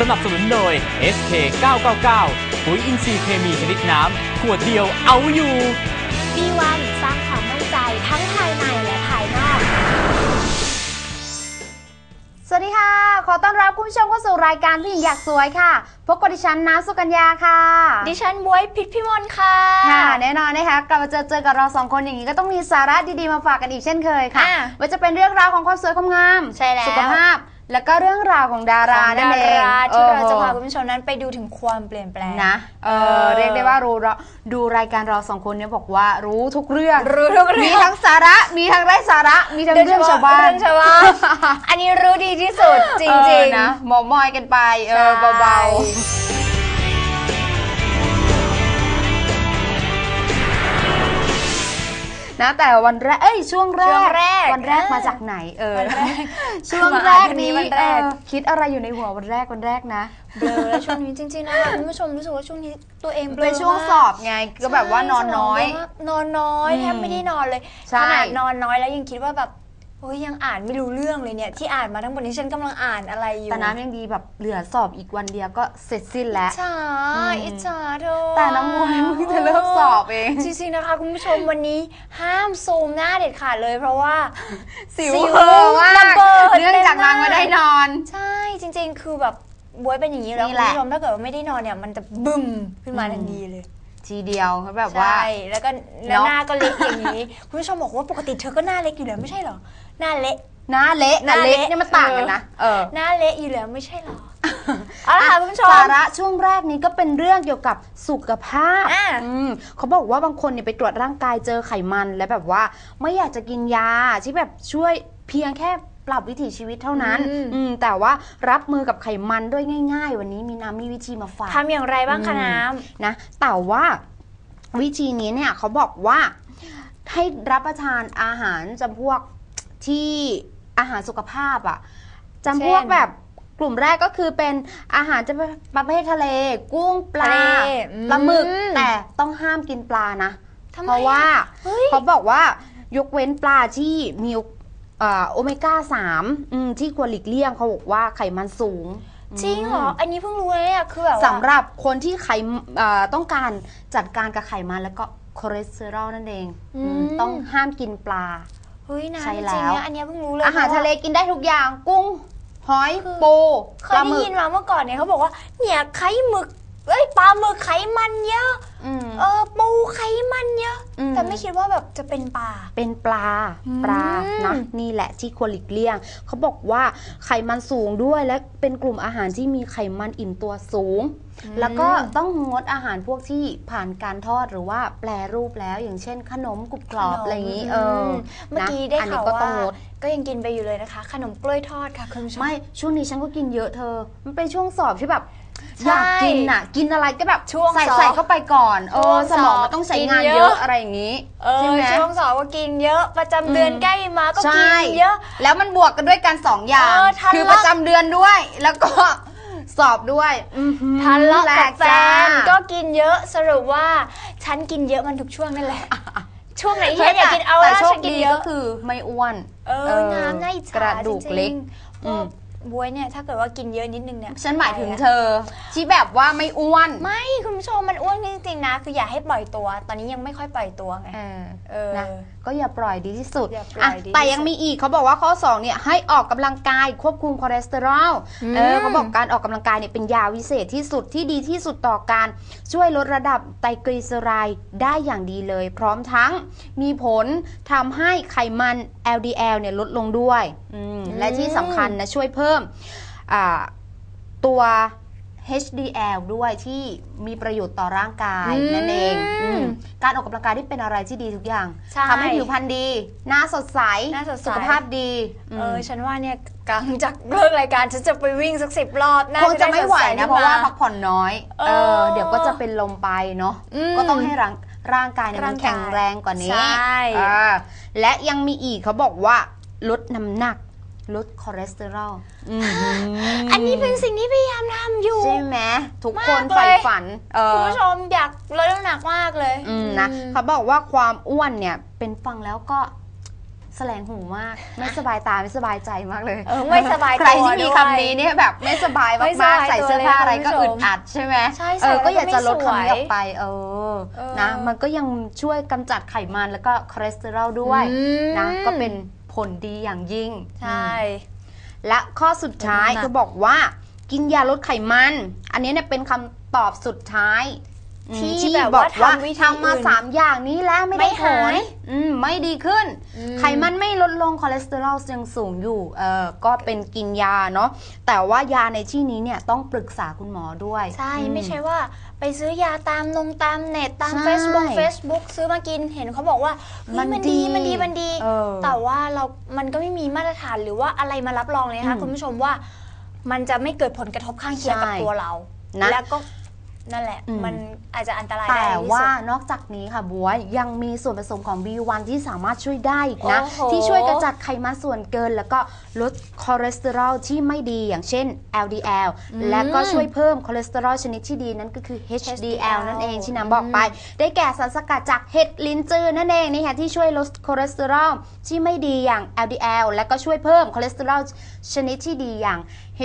ย SK 999ปุ๋ยอินทรีย์เคมีชนิดน้ำ ขวดเดียวเอาอยู่ B1 สร้างความมั่นใจทั้งภายในและภายนอก สวัสดีค่ะ ขอต้อนรับคุณผู้ชมเข้าสู่รายการผู้หญิงอยากสวยค่ะ พบกับดิฉันน้ำสุกัญญาค่ะดิฉันบวยพิษพิมลค่ะค่ะ แน่นอนนะคะ กลับมาเจอเจอกับเราสองคนอย่างนี้ก็ต้องมีสาระดีๆมาฝากกันอีกเช่นเคยค่ะอะ ว่าจะเป็นเรื่องราวของความสวยความงาม ใช่แล้ว สุขภาพ แล้วก็เรื่องราวของดาราของนั่นดาเองราที่เราจะพาออคุณผู้ชมนั้นไปดูถึงความเปลี่ยนแปลงนะเอเอออเรียกได้ว่ารู้เราดูรายการเราสองคนเนี่ยบอกว่ารู้ทุกเรื่องรู้ทุกเรื่องมีทั้งสาระมีทั้งไร้สาระมีทั้งโดยเฉเรื่องพาะชาวบ้านเรื่องชาวบ้านอันนี้รู้ดีที่สุดจเอริองนะหมอมอยกันไปเออใช่เบาๆ นะแต่วันแรกเอ้ยช่วงแรช่วงกแรกวันแรกเออมาจากไหนเออวันแรกช่วงแรกมาอ่านวันนี้นี้วันแรก เออคิดอะไรอยู่ในหัววันแรกวันแรกนะ เบลอแล้วช่วงนี้จริงๆนะคะคุณผู้ชมรู้สึกว่าช่วงนี้ตัวเองเบลอเป็นช่วงมากสอบไงก็แบบว่านอนน้อย ใช่สมงเบลมากนอนน้อยอืมแทบไม่ได้นอนเลยใช่ ขนาดนอนน้อยแล้วยังคิดว่าแบบ เฮ้ยยังอ่านไม่รู้เรื่องเลยเนี่ยที่อ่านมาทั้งหมดนี้ฉันกำลังอ่านอะไรอยู่แต่น้ำยังดีแบบเหลือสอบอีกวันเดียวก็เสร็จสิ้นแล้วอิจฉาอืมอิจฉาเธอแต่น้ำมวยเพิ่งจะเริ่มสอบเองจริงๆนะคะคุณผู้ชมวันนี้ห้ามซูมหน้าเด็ดขาดเลยเพราะว่า สิวสิวเพิ่มมากระเบิดเนื่องจากนางไม่ได้นอน ใช่จริง ๆ คือแบบบวยเป็นอย่างนี้แล้วนี่คุณแหละผู้ชมถ้าเกิดว่าไม่ได้นอนเนี่ยมันจะบึ้มขึ้นมาอืมทันทีเลย ทีเดียวเขาแบบว่า ใช่ แล้วก็แล้วเนอะ หน้าก็เล็กอย่างนี้ คุณผู้ชมบอกว่าปกติเธอก็หน้าเล็กอยู่แล้วไม่ใช่เหรอ หน้าเละ หน้าเละหน้านะเล็กเละเนี่ยมันต่างกันนะเออ หน้าเละอยู่แล้วไม่ใช่เหรอ เอาละค่ะคุณผู้ชม สาระช่วงแรกนี้ก็เป็นเรื่องเกี่ยวกับสุขภาพอะอืมเขาบอกว่าบางคนเนี่ยไปตรวจร่างกายเจอไขมันแล้วแบบว่า ไม่อยากจะกินยาที่แบบช่วยเพียงแค่ ปรับวิถีชีวิตเท่านั้นอืมอืมแต่ว่ารับมือกับไขมันด้วยง่าย ๆ วันนี้มีน้ำมีวิธีมาฝากทำอย่างไรบ้างคะอืมน้ำนะแต่ว่าวิธีนี้เนี่ยเขาบอกว่าให้รับประทานอาหารจำพวกที่อาหารสุขภาพอะจำพวกเช่นแบบกลุ่มแรกก็คือเป็นอาหารจะประเภททะเล กุ้งปลาทะเลอืมปลาหมึกแต่ต้องห้ามกินปลานะทำไมเพราะว่าเฮ้ยเขาบอกว่ายกเว้นปลาที่มีเอ่อ โอเมก้าสามอืมที่ควรหลีกเลี่ยงเขาบอกว่าไขมันสูงจริงเหรอมอันนี้เพิ่งรู้เลยเนี่ยคือแบบว่าสำหรับคนที่ไขมเอ่อต้องการจัดการกับไขมันแล้วก็คอเลสเตอรอลนั่นเองอืมอืมต้องห้ามกินปลาเฮ้ยนะใช่จแล้วริงๆเนี่ยอันเนี้ยเพิ่งรู้เลยอาหารพว่ทะเลกินได้ทุกอย่างกุ้งหอยคือปูเคปยลาหได้มึกยินมาเมื่อก่อนเนี่ยเขาบอกว่าเนี่ยไขหมึก เอ้ยปลาหมึกไขมันเยอะอืม เออปูไขมันเยอะ อืม แต่ไม่คิดว่าแบบจะเป็นปลา เป็นปลาอืม ปลานะนี่แหละที่ควรหลีกเลี่ยง เขาบอกว่าไขมันสูงด้วยและเป็นกลุ่มอาหารที่มีไขมันอิ่มตัวสูง แล้วก็ต้องงดอาหารพวกที่ผ่านการทอดหรือว่าแปรรูปแล้ว อย่างเช่น ขนมกรุบกรอบขนมอะไรอย่างนี้เออมเมื่อนะกี้ได้อันนี้ข่าวก็ว่าต้องงด ก็ยังกินไปอยู่เลยนะคะ ขนมกล้วยทอดค่ะคุณผู้ชม ไม่ช่วงนี้ฉันก็กินเยอะเธอ มันเป็นช่วงสอบที่แบบใช่ อยากกินอะ กินอะไรก็แบบช่วงใส่สอบใส่เข้าไปก่อน เออช่วงสมองสอบมันต้องใช้กินงานเยอะเยอะอะไรอย่างนี้เอใช่อไหม ช่วงสอบก็กินเยอะ ประจำเดือนอืม ใกล้มาก็ใช่กินเยอะ แล้วมันบวกกันด้วยกันสองอย่าง เออทะเลาะ คือประจำเดือนด้วย แล้วก็ สอบด้วยอื้อหือทะเลาะกับแฟจ้านก็กินเยอะสรุปว่าฉันกินเยอะมันทุกช่วงนั่นแหละ ช่วงไหนที่ฉันอยากกินเอาแต่ละโชฉัคนกินดีเยก็อะคือไม่อ้วน เอเอออน้ำน่าอิจฉากระดูกจริงๆเล็กพอืวมก บวยเนี่ยถ้าเกิดว่ากินเยอะนิดนึงเนี่ยฉันหมายถึงไปอะเธอ ที่แบบว่าไม่อ้วน ไม่คุณผู้ชมมันอ้วนจริงๆนะ คืออย่าให้ปล่อยตัว ตอนนี้ยังไม่ค่อยปล่อยตัวไงเออเออนะ ก็อย่าปล่อยดีที่สุดอย่าปล่อยอะดีที่สุด แต่ยังมีอีกเขาบอกว่าข้อ2เนี่ยให้ออกกำลังกายควบคุมคอเลสเตอรอลอืมเออเขาบอกการออกกำลังกายเนี่ยเป็นยาวิเศษที่สุดที่ดีที่สุดต่อการช่วยลดระดับไตรกลีเซอไรด์ได้อย่างดีเลย พร้อมทั้งมีผลทำให้ไขมัน LDL เนี่ยลดลงด้วยอืมและที่สำคัญนะช่วยเพิ่มอ่าตัว HDL ด้วยที่มีประโยชน์ต่อร่างกายอืมนั่นเองอืมการออกกำลังกายที่เป็นอะไรที่ดีทุกอย่างใช่ทำให้ผิวพรรณดี หน้าสดใส หน้าสดใส สุขภาพดีเออมฉันว่าเนี่ยกลางจากเลิกรายการฉันจะไปวิ่งสักสิบรอบน่าคงจะด้ไม่ไหวสดใสนะขึ้เพราะว่ามาพักผ่อนน้อยเอเอออเดี๋ยวก็จะเป็นลมไปเนาะอืมก็ต้องให้ร่างร่างกายเนี่ยมันร่างกายแข็งแรงกว่านี้ใช่เออและยังมีอีกเขาบอกว่าลดน้ำหนัก ลดคอเลสเตอรอลอืมอันนี้เป็นสิ่งที่พยายามทำอยู่ ใช่ไหมทุกคนมากเลยใฝ่ฝันเอคุณอผู้ชมอยากลดน้ำหนักมากเลยอืมนะอืมเขาบอกว่าความอ้วนเนี่ยเป็นฟังแล้วก็แสลงหูมาก ไม่สบายตาไม่สบายใจมากเลยเออไม่สบายใครตัวที่มีด้วยคำนี้เนี่ยแบบไม่สบายไม่สมากบายๆใส่ตัวเสื้อผ้าอะไรก็เลยอึคุณดผู้ชมอัดใช่ไหมใช่เออใส่ก็อยากจะลดแล้วก็ไม่คำนี้อสวยอกไปเออเออนะ มันก็ยังช่วยกำจัดไขมันแล้วก็คอเลสเตอรอลด้วยอืมนะก็เป็นผ ลดีอย่างยิ่ง ใช่ และข้อสุดท้ายขอบคุณมากก็บอกว่า กินยาลดไขมัน อันนี้เนี่ยเป็นคำตอบสุดท้าย อืมที่แบบว่าบอกว่าทำวิธีทำมาอื่นสามอย่างนี้แล้วไม่ได้ไม่ผหาลยอืมไม่ดีขึ้นอืมไขมันไม่ลดลงคอเลสเตอรอลยังสูงอยู่เออก็เป็นกินยาเนาะแต่ว่ายาในที่นี้เนี่ยต้องปรึกษาคุณหมอด้วย ใช่อืไม่ใช่ว่าไปซื้อยาตามนงตามเน็ตตามใช่ Facebook Facebook ซื้อมากินเห็นเขาบอกว่าเฮ้ยมันมันดีดีมันดีมันดีเออแต่ว่าเรา มันก็ไม่มีมาตรฐานหรือว่าอะไรมารับรองเลยนะคะอืมคุณผู้ชมว่า มันจะไม่เกิดผลกระทบข้างเคียงกับใช่ตัวเรานะแล้วก็ นั่นแหละ อืม มันอาจจะอันตรายได้แต่ในที่ว่าสุด นอกจากนี้ค่ะบัวยังมีส่วนผสมของ B1 ที่สามารถช่วยได้อีกนะ โอ้โห ที่ช่วยกระจัดไขมันส่วนเกิน แล้วก็ลดคอเลสเตอรอลที่ไม่ดีอย่างเช่น LDL และก็ช่วยเพิ่มคอเลสเตอรอลชนิดที่ดีนั่นก็คือ HDL นั่นเองที่น้ำบอกไป ได้แก่สารสกัดจากเห็ดลิ้นจือนั่นเองนี่ค่ะที่ช่วยลดคอเลสเตอรอลที่ไม่ดีอย่าง LDL และก็ช่วยเพิ่มคอเลสเตอรอลชนิดที่ดีอย่าง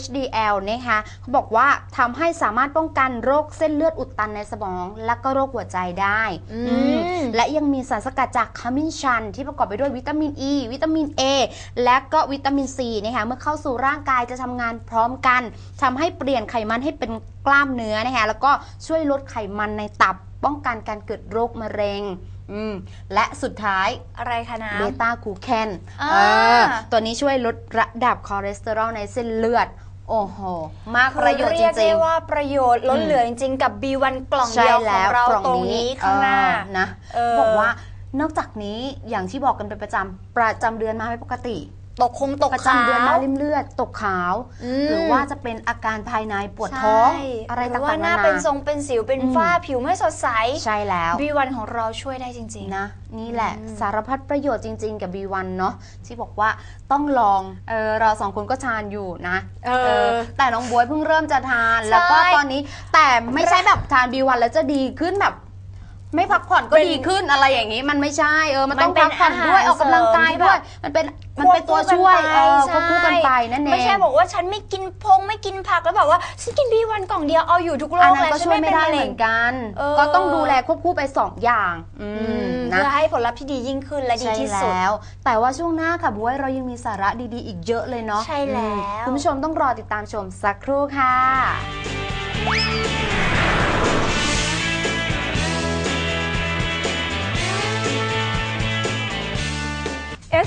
HDL นะคะเขาบอกว่าทำให้สามารถป้องกันโรคเส้นเลือดอุดตันในสมอง และก็โรคหัวใจได้อืมอืมและยังมีสารสกัดจากขมิ้นชัน ที่ประกอบไปด้วยวิตามิน E วิตามิน A และก็วิตามิน C นะคะเมื่อเข้าสู่ร่างกายจะทำงานพร้อมกันทำให้เปลี่ยนไขมันให้เป็นกล้ามเนื้อนะคะแล้วก็ช่วยลดไขมันในตับป้องกันการเกิดโรคมะเร็งอืมและสุดท้ายอะไรคะน้ำเบต้ากูแคนอ่าเออตัวนี้ช่วยลดระดับคอเลสเตอรอลในเส้นเลือด โอ้โห มากประโยชน์จเรียกริได้งว่าประโยชน์ล้นเหลือจริงๆ กับ B1 กล่องๆเดียวของเรากล่องตรงนี้ข้างหน้าเออนะเออบอกว่านอกจากนี้อย่างที่บอกกันเป็นประจำประจำเดือนมาไม่ปกติ ตกคงตกประขาวจำเดือนมาริ่มเลือดตกขาวมหรือว่าจะเป็นอาการภายในปวดท้องใช่อะไรหต่ารืว่าหงๆน้านาเป็นทรนางเป็นสิวเป็นอืมฝ้าผิวไม่สดใสใช่แล้ว B1 ของเราช่วยได้จริง นะนี่แหละอืมสารพัดประโยชน์จริง ๆ กับ B1 เนาะที่บอกว่าต้องลองเออเราสองคนก็ทานอยู่นะเออแต่น้องบวยเพิ่งเริ่มจะทานแล้วก็ตอนนี้แต่ไม่ใช่แบบทาน B1 แล้วจะดีขึ้นแบบ ไม่พักผ่อนก็เป็นดีขึ้นอะไรอย่างนี้ มันไม่ใช่เออมันต้องมันเป็นพักผ่อนด้วยอาหารออกกำลังกายด้วยมันเป็น มันเป็นตัวช่วยควบคู่กันไปใช่เออควบคู่กันไปนั่นเองไม่ใช่บอกว่าฉันไม่กินพงไม่กินผักแล้วแบบว่าฉันกิน B1 กล่องเดียวเอาอยู่ทุกโรอันคนั้นเลยก็ฉันช่วยไม่ไม่เป็นได้มะเหเร็มืงอนกันเออก็ต้องดูแลควบคู่ไปสองอย่างอือืมมนะเพื่อให้ผลลัพธ์ที่ดียิ่งขึ้นและดีใช่ที่สุดแล้ว แต่ว่าช่วงหน้าค่ะบวยเรายังมีสาระดีๆ อีกเยอะเลยเนาะใช่แล้วอืมคุณผู้ชมต้องรอติดตามชมสักครู่ค่ะ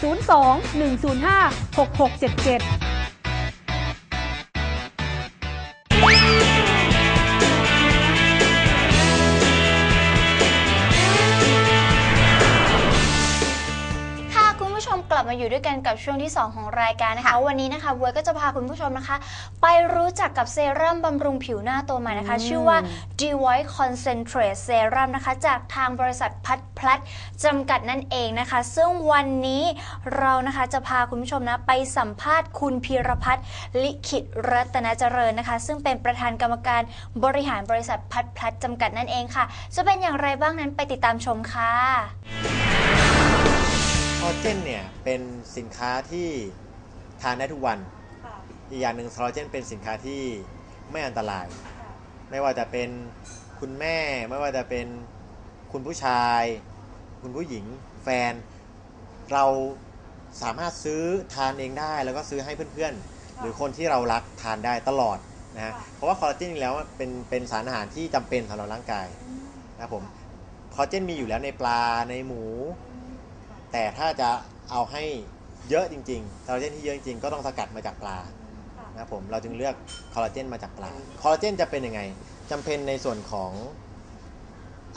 02 105 6677 มกลับมาอยู่ด้วยกันกับช่วงที่ 2 ของรายการนะคะ วันนี้นะคะบัวก็จะพาคุณผู้ชมนะคะ ไปรู้จักกับเซรั่มบำรุงผิวหน้าตัวใหม่นะคะอืมชื่อว่า d e v o i c Concentrate Serum นะคะ จากทางบริษัทพัดพลัดจำกัดนั่นเองนะคะ ซึ่งวันนี้เรานะคะจะพาคุณผู้ชมนะ ไปสัมภาษณ์คุณพีรพัฒน์ลิขิตรัตนเจริญนะคะ ซึ่งเป็นประธานกรรมการบริหารบริษัทพัดพลัดจำกัดนั่นเองค่ะ จะเป็นอย่างไรบ้างนั้นไปติดตามชมค่ะ คอลลาเจนเนี่ยเป็นสินค้าที่ทานได้ทุกวันอีกอย่างหนึ่งคอลลาเจนเป็นสินค้าที่ไม่อันตรายไม่ว่าจะเป็นคุณแม่ ไม่ว่าจะเป็นคุณผู้ชาย คุณผู้หญิง แฟน เราสามารถซื้อทานเองได้ แล้วก็ซื้อให้เพื่อนๆ หรือคนที่เรารักทานได้ตลอดนะฮะเพราะว่าคอลลาเจนจริงๆแล้วเป็นเป็นสารอาหารที่จำเป็นสำหรับร่างกายนะครับผม คอลลาเจนมีอยู่แล้วในปลาในหมู แต่ถ้าจะเอาให้เยอะจริงๆคอลลาเจนที่เยอะจริงๆก็ต้องสกัดมาจากปลานะครับผมเราจึงเลือกคอลลาเจนมาจากปลาคอลลาเจนจะเป็นยังไงจำเป็นในส่วนของ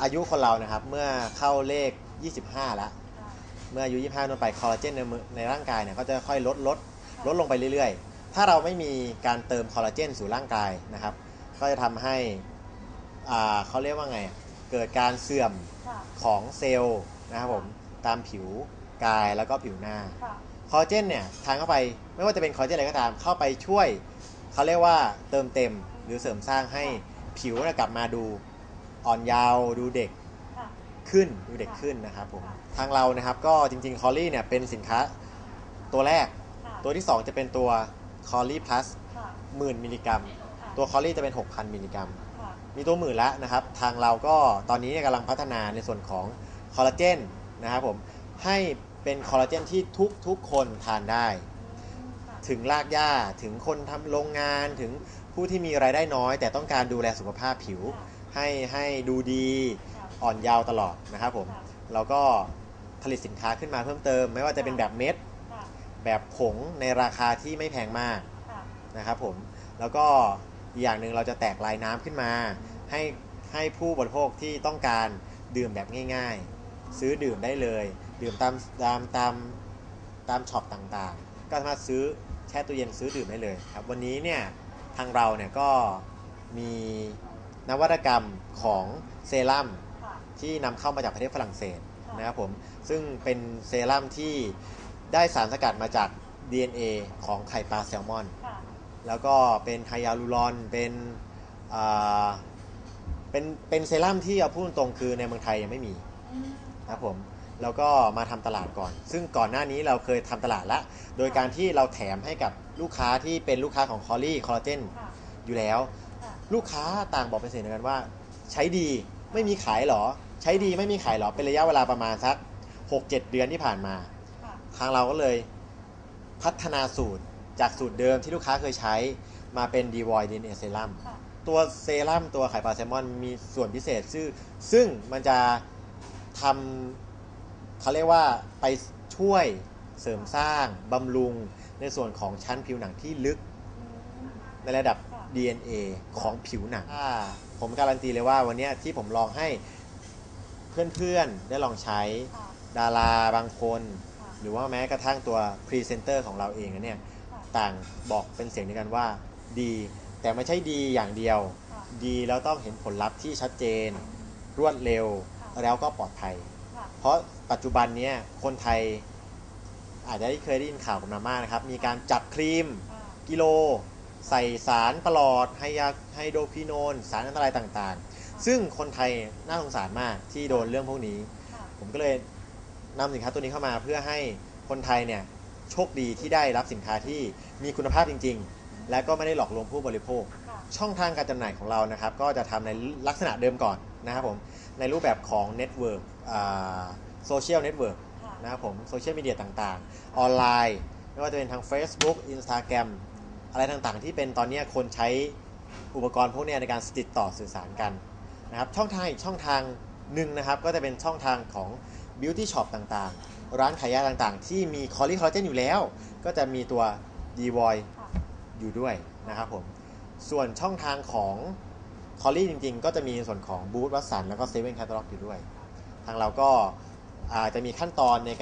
อายุคนเรานะครับ เมื่อเข้าเลข 25 แล้ว เมื่ออายุ 25ลงไปคอลลาเจนในมือในร่างกายเนี่ยก็จะค่อยลดลดลดลงไปเรื่อยๆ ถ้าเราไม่มีการเติมคอลลาเจนสู่ร่างกายนะครับ ก็จะทำให้อ่าเขาเรียกว่าไงอะเกิดการเสื่อมของเซลล์นะครับผม ตามผิวกายแล้วก็ผิวหน้าคอลลาเจนเนี่ยทานเข้าไปไม่ว่าจะเป็นคอลลาเจนอะไรก็ตามเข้าไปช่วยเขาเรียกว่าเติมเต็มหรือเสริมสร้างให้ผิวเนี่ยกลับมาดูอ่อนเยาว์ดูเด็กขึ้นดูเด็กขึ้นนะครับผมทางเรานะครับก็จริงๆคอลลี่เนี่ยเป็นสินค้าตัวแรก ตัวที่ 2 จะเป็นตัวคอลลี่พลัสหมื่นมิลลิกรัม ตัวคอลลี่จะเป็น 6,000 มิลลิกรัม มีตัวหมื่นแล้วนะครับ ทางเราก็ตอนนี้เนี่ยกำลังพัฒนาในส่วนของคอลลาเจน นะครับผมให้เป็นคอลลาเจนที่ทุกทุกคนทานได้ ถึงรากหญ้าถึงคนทำโรงงานถึงผู้ที่มีรายได้น้อย แต่ต้องการดูแลสุขภาพผิว ให้ให้ดูดีอ่อนเยาว์ตลอดนะครับผมเราก็ผลิตสินค้าขึ้นมาเพิ่มเติม ไม่ว่าจะเป็นแบบเม็ดแบบผงในราคาที่ไม่แพงมากนะครับผมแล้วก็อีกอย่างหนึ่งเราจะแตกลายน้ำขึ้นมา ให้ให้ผู้บริโภคที่ต้องการดื่มแบบง่าย ๆ ซื้อดื่มได้เลย ดื่มตามตามตามตามช็อปต่างๆ ก็สามารถซื้อแช่ตู้เย็นซื้อดื่มได้เลยครับ วันนี้เนี่ยทางเราเนี่ยก็มีนวัตกรรมของเซรั่มที่นำเข้ามาจากประเทศฝรั่งเศสนะครับผม ซึ่งเป็นเซรั่มที่ได้สารสกัดมาจาก DNA ของไข่ปลาแซลมอน แล้วก็เป็นไฮยาลูรอน เป็นอ่าเป็นเป็นเซรั่มที่เอาพูดตรงๆคือในเมืองไทยยังไม่มี ครับผมแล้วก็มาทำตลาดก่อน ซึ่งก่อนหน้านี้เราเคยทำตลาดละ โดยการที่เราแถมให้กับลูกค้าที่เป็นลูกค้าของคอรี่คอลลาเจนอยู่แล้ว ลูกค้าต่างบอกเป็นเสียงเดียวกันว่า ใช้ดีไม่มีขายเหรอ ใช้ดีไม่มีขายเหรอ เป็นระยะเวลาประมาณสัก 6-7 เดือนที่ผ่านมาทางเราก็เลยพัฒนาสูตรจากสูตรเดิมที่ลูกค้าเคยใช้มาเป็น d v o i d DNA Serum ตัวเซรั่มตัวไข่ปลาแซลมอนมีส่วนพิเศษซึ่งซึ่งมันจะ ทำเขาเรียกว่าไปช่วยเสริมสร้างบำรุงในส่วนของชั้นผิวหนังที่ลึกในระดับ DNA ของผิวหนังถ้าผมการันตีเลยว่าวันเนี้ยที่ผมลองให้เพื่อนๆ ได้ลองใช้ดาราบางคน หรือว่าแม้กระทั่งตัวพรีเซนเตอร์ของเราเองนะเนี่ย ต่างบอกเป็นเสียงเดียวกันว่าดี แต่ไม่ใช่ดีอย่างเดียว ดีแล้วต้องเห็นผลลัพธ์ที่ชัดเจน รวดเร็ว แล้วก็ปลอดภัย เพราะปัจจุบันเนี้ยคนไทยอาจจะได้เคยได้ยินข่าวกันมามากนะครับ มีการจับครีมกิโล ใส่สารประหลอดไฮยาไฮโดรพิโนน สารอันตรายต่างๆ ซึ่งคนไทยน่าสงสารมากที่โดนเรื่องพวกนี้ ผมก็เลยนำสินค้าตัวนี้เข้ามาเพื่อให้คนไทยเนี่ยโชคดีที่ได้รับสินค้าที่มีคุณภาพจริง ๆ และก็ไม่ได้หลอกลวงผู้บริโภค ช่องทางการจำหน่ายของเรานะครับ ก็จะทำในลักษณะเดิมก่อนนะครับผม ในรูปแบบของเน็ตเวิร์กโซเชียลเน็ตเวิร์กนะครับผมโซเชียลมีเดียต่างๆ ออนไลน์ ไม่ว่าจะเป็นทาง Facebook Instagram อะไรต่างๆ ที่เป็นตอนนี้คนใช้อุปกรณ์พวกเนี้ยในการติดต่อสื่อสารกันนะครับช่องทางอีกช่องทางหนึ่งนะครับ ก็จะเป็นช่องทางของ Beauty Shop ต่างๆ ร้านขายยาต่างๆ ที่มีคอลลี่คอลลาเจนอยู่แล้ว ก็จะมีตัว d v o i อยู่ด้วยนะครับผม ส่วนช่องทางของ คอลลี่จริงๆ ก็จะมีส่วนของบูธวัสันแล้วก็เซเว่นแคตตาล็อกอยู่ด้วย ทางเราก็อาจจะมีขั้นตอนในการ